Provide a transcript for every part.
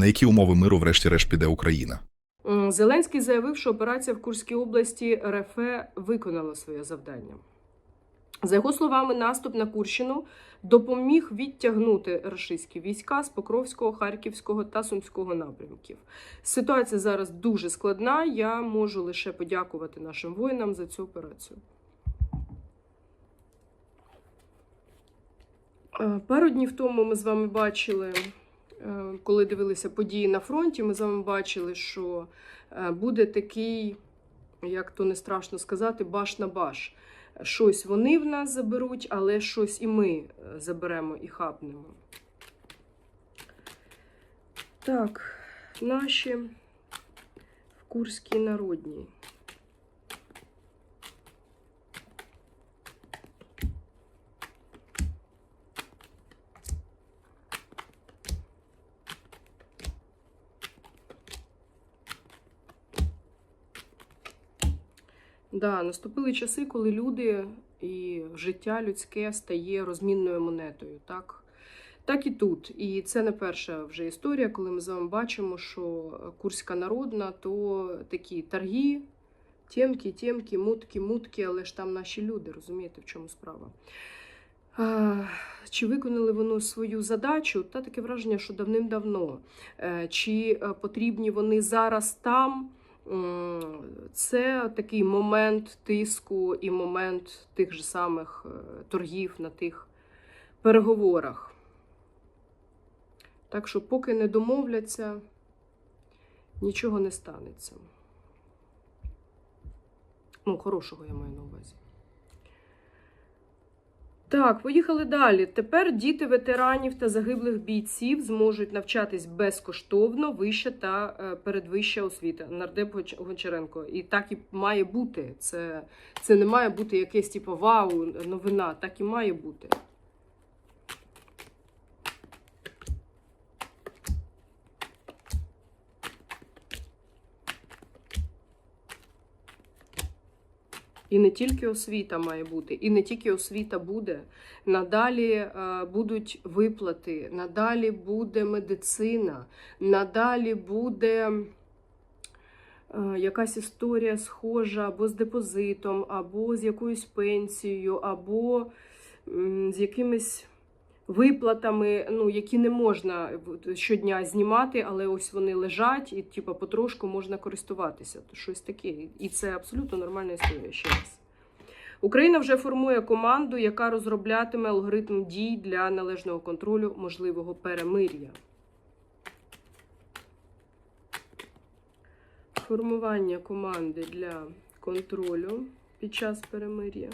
На які умови миру, врешті-решт, піде Україна? Зеленський заявив, що операція в Курській області РФ виконала своє завдання. За його словами, наступ на Курщину допоміг відтягнути рашистські війська з Покровського, Харківського та Сумського напрямків. Ситуація зараз дуже складна. Я можу лише подякувати нашим воїнам за цю операцію. Е, Пару днів тому ми з вами бачили, коли дивилися події на фронті, ми з вами бачили, що е, буде такий, як то не страшно сказати, баш на баш. Щось вони в нас заберуть, але щось і ми е, заберемо і хапнемо. Так, наші в Курській народній. Да, наступили часи, коли люди і життя людське стає розмінною монетою. Так? так і тут. І це не перша вже історія, коли ми з вами бачимо, що Курська народна то такі торги, тємки, тємки, мутки, мутки, але ж там наші люди, розумієте, в чому справа. Чи виконали вони свою задачу? Та таке враження, що давним-давно. Е, Чи е, потрібні вони зараз там? М, Це такий момент тиску і момент тих же самих е, торгів на тих переговорах. Так що, поки не домовляться, нічого не станеться. Ну, хорошого я маю на увазі. Так, поїхали далі. Тепер діти ветеранів та загиблих бійців зможуть навчатись безкоштовно, вища та е, передвища освіта. Нардеп Гончаренко. І так і має бути. Це, це не має бути якесь типу вау, новина. Так і має бути. І не тільки освіта має бути, і не тільки освіта буде. Надалі е, будуть виплати, надалі буде медицина, надалі буде е, якась історія схожа або з депозитом, або з якоюсь пенсією, або з якимись виплатами, ну, які не можна щодня знімати, але ось вони лежать і типу, потрошку можна користуватися. То щось таке. І це абсолютно нормальна історія ще раз. Україна вже формує команду, яка розроблятиме алгоритм дій для належного контролю можливого перемир'я. Формування команди для контролю під час перемир'я.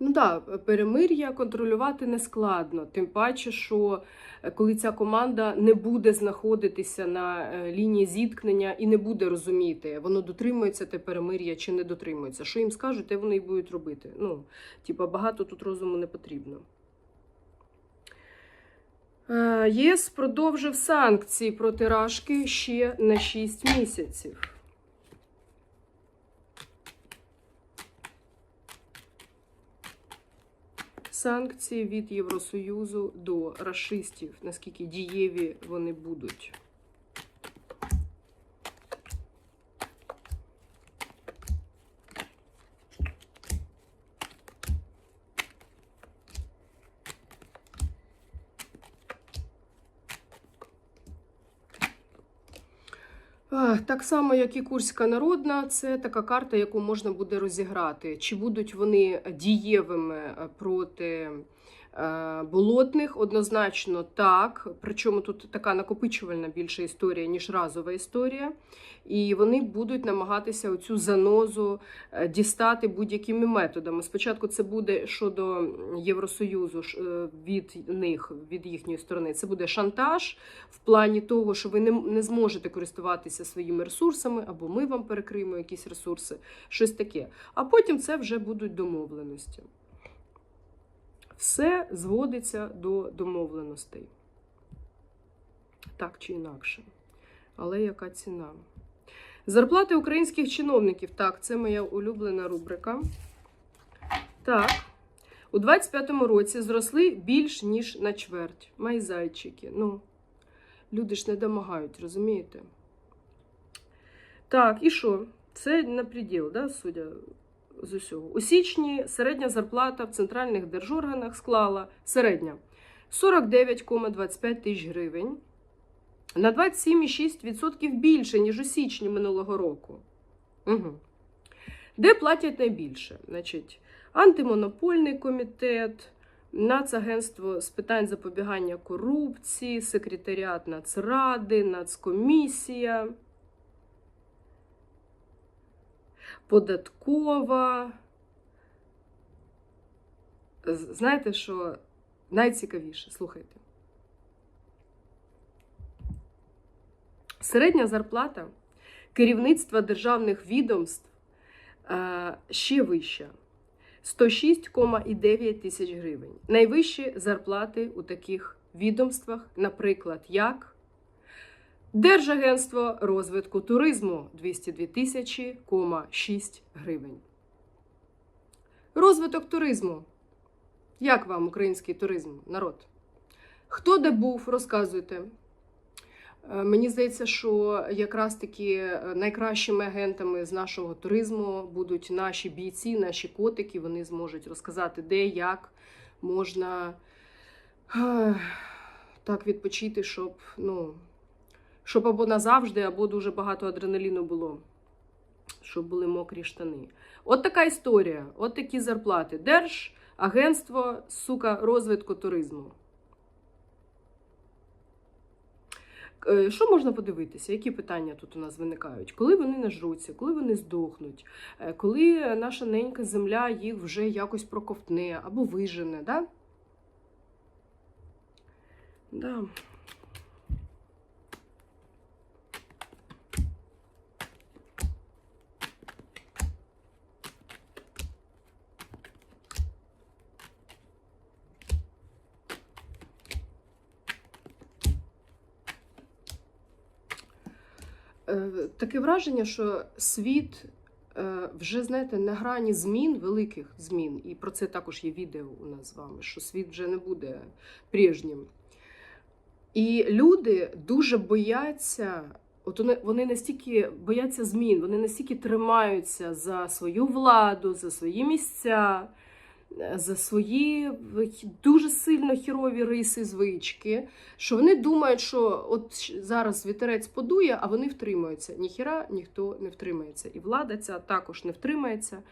Ну так, перемир'я контролювати не складно. Тим паче, що е, коли ця команда не буде знаходитися на е, лінії зіткнення і не буде розуміти, воно дотримується те перемир'я чи не дотримується. Що їм скажуть, те вони і будуть робити. Ну, типа, багато тут розуму не потрібно. Е, ЄС продовжив санкції проти Рашки ще на 6 місяців. Санкції від Євросоюзу до расистів, наскільки дієві вони будуть. Так само, як і Курська народна, це така карта, яку можна буде розіграти. Чи будуть вони дієвими е, проти болотних? Однозначно так. Причому тут така накопичувальна більша історія, ніж разова історія. І вони будуть намагатися оцю занозу е, дістати будь-якими методами. Спочатку це буде щодо Євросоюзу е, від них, від їхньої сторони. Це буде шантаж в плані того, що ви не, не зможете користуватися своїми ресурсами, або ми вам перекриємо якісь ресурси, щось таке. А потім це вже будуть домовленості. Все зводиться до домовленостей. Так чи інакше. Але яка ціна? Зарплати українських чиновників. Так, це моя улюблена рубрика. Так. У 25-му році зросли більш ніж на чверть. Майзайчики. Ну, люди ж не домагають, розумієте? Так, і що? Це на приділ, да, судя з усього. У січні середня зарплата в центральних держорганах склала середня 49,25 тисяч гривень. На 27,6% більше, ніж у січні минулого року. Угу. Де платять найбільше? Значить, антимонопольний комітет, Нацагентство з питань запобігання корупції, секретаріат Нацради, Нацкомісія, податкова. Знаєте, що найцікавіше? Слухайте. Середня зарплата керівництва державних відомств е, ще вища 106,9 тисяч гривень. Найвищі зарплати у таких відомствах, наприклад, як Держагентство розвитку туризму 202 тисячі 6 гривень. Розвиток туризму. Як вам український туризм, народ? Хто де був, розказуйте. Е, Мені здається, що якраз таки е, найкращими агентами з нашого туризму будуть наші бійці, наші котики. Вони зможуть розказати, де, як можна так відпочити, щоб, ну, щоб або назавжди, або дуже багато адреналіну було, щоб були мокрі штани. От така історія, от такі зарплати. Держагентство, сука, розвитку туризму. Е, Що можна подивитися? Які питання тут у нас виникають? Коли вони нажруться, коли вони здохнуть, Е, коли наша ненька земля їх вже якось проковтне або вижене, да? Да. Таке враження, що світ е, вже, знаєте, на грані змін, великих змін, і про це також є відео у нас з вами, що світ вже не буде прежнім. І люди дуже бояться, от вони, вони настільки бояться змін, вони настільки тримаються за свою владу, за свої місця, е, за свої дуже сильно хірові риси, звички, що вони думають, що от зараз вітерець подує, а вони втримуються. Ніхіра ніхто не втримається. І влада ця також не втримається.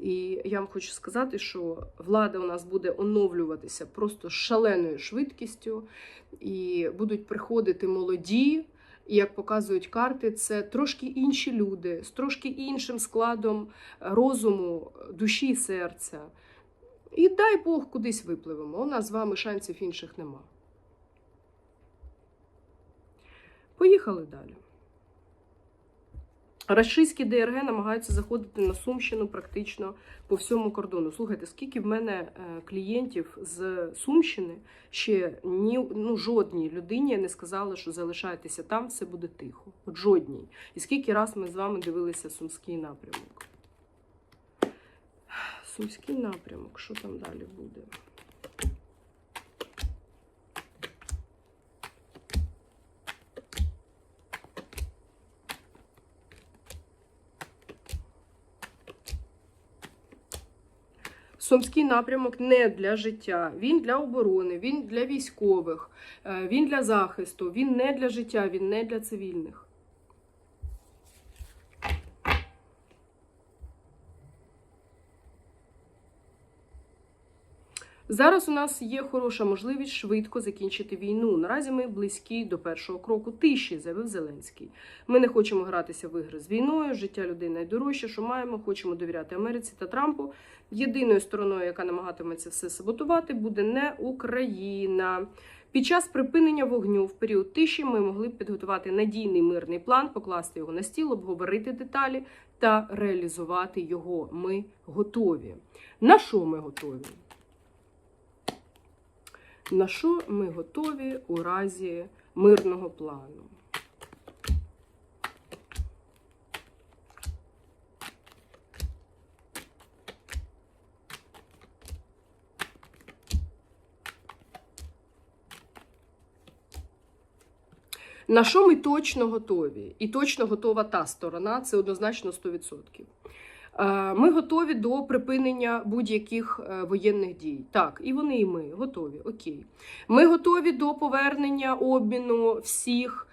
І я вам хочу сказати, що влада у нас буде оновлюватися просто шаленою швидкістю, і будуть приходити молоді. І як показують карти, це трошки інші люди з трошки іншим складом розуму, душі і серця. І дай Бог кудись випливемо. У нас з вами шансів інших нема. Поїхали далі. Рашистські ДРГ намагаються заходити на Сумщину практично по всьому кордону. Слухайте, скільки в мене е, клієнтів з Сумщини ще ні, ну, жодній людині не сказали, що залишайтеся там, все буде тихо. От жодній. І скільки раз ми з вами дивилися Сумський напрямок. Сумський напрямок, що там далі буде? Сумський напрямок не для життя, він для оборони, він для військових, е, він для захисту, він не для життя, він не для цивільних. Зараз у нас є хороша можливість швидко закінчити війну. Наразі ми близькі до першого кроку тиші, заявив Зеленський. Ми не хочемо гратися в ігри з війною. Життя людей найдорожче, що маємо. Хочемо довіряти Америці та Трампу. Єдиною стороною, яка намагатиметься все саботувати, буде не Україна. Під час припинення вогню в період тиші ми могли б підготувати надійний мирний план, покласти його на стіл, обговорити деталі та реалізувати його. Ми готові. На що ми готові? На що ми готові у разі мирного плану? На що ми точно готові? І точно готова та сторона, це однозначно 100%. Е, Ми готові до припинення будь-яких е, воєнних дій. Так, і вони, і ми готові. Окей. Ми готові до повернення обміну всіх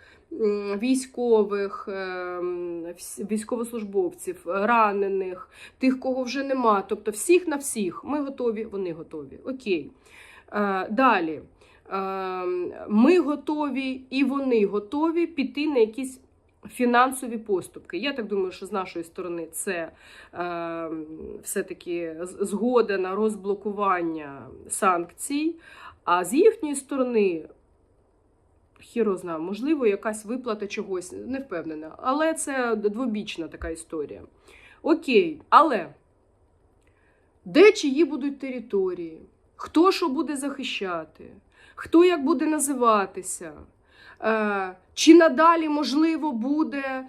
військових, е, військовослужбовців, ранених, тих, кого вже нема. Тобто всіх на всіх. Ми готові, вони готові. Окей. Далі. Е, Ми готові і вони готові піти на якісь фінансові поступки. Я так думаю, що з нашої сторони це е, все-таки згода на розблокування санкцій, а з їхньої сторони. Хіро знає, можливо, якась виплата чогось, не впевнена. Але це двобічна така історія. Окей, але де чиї будуть території? Хто що буде захищати? Хто як буде називатися? Е, Чи надалі можливо буде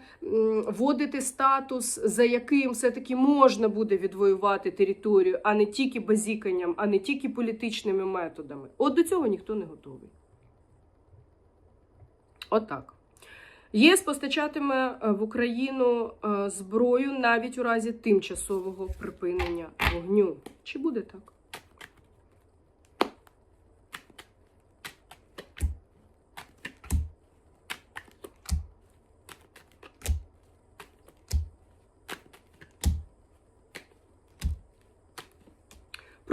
вводити статус, за яким все-таки можна буде відвоювати територію, а не тільки базіканням, а не тільки політичними методами? От до цього ніхто не готовий. Отак. ЄС постачатиме е, в Україну е, зброю навіть у разі тимчасового припинення вогню. Чи буде так?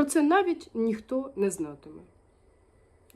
Це навіть ніхто не знатиме.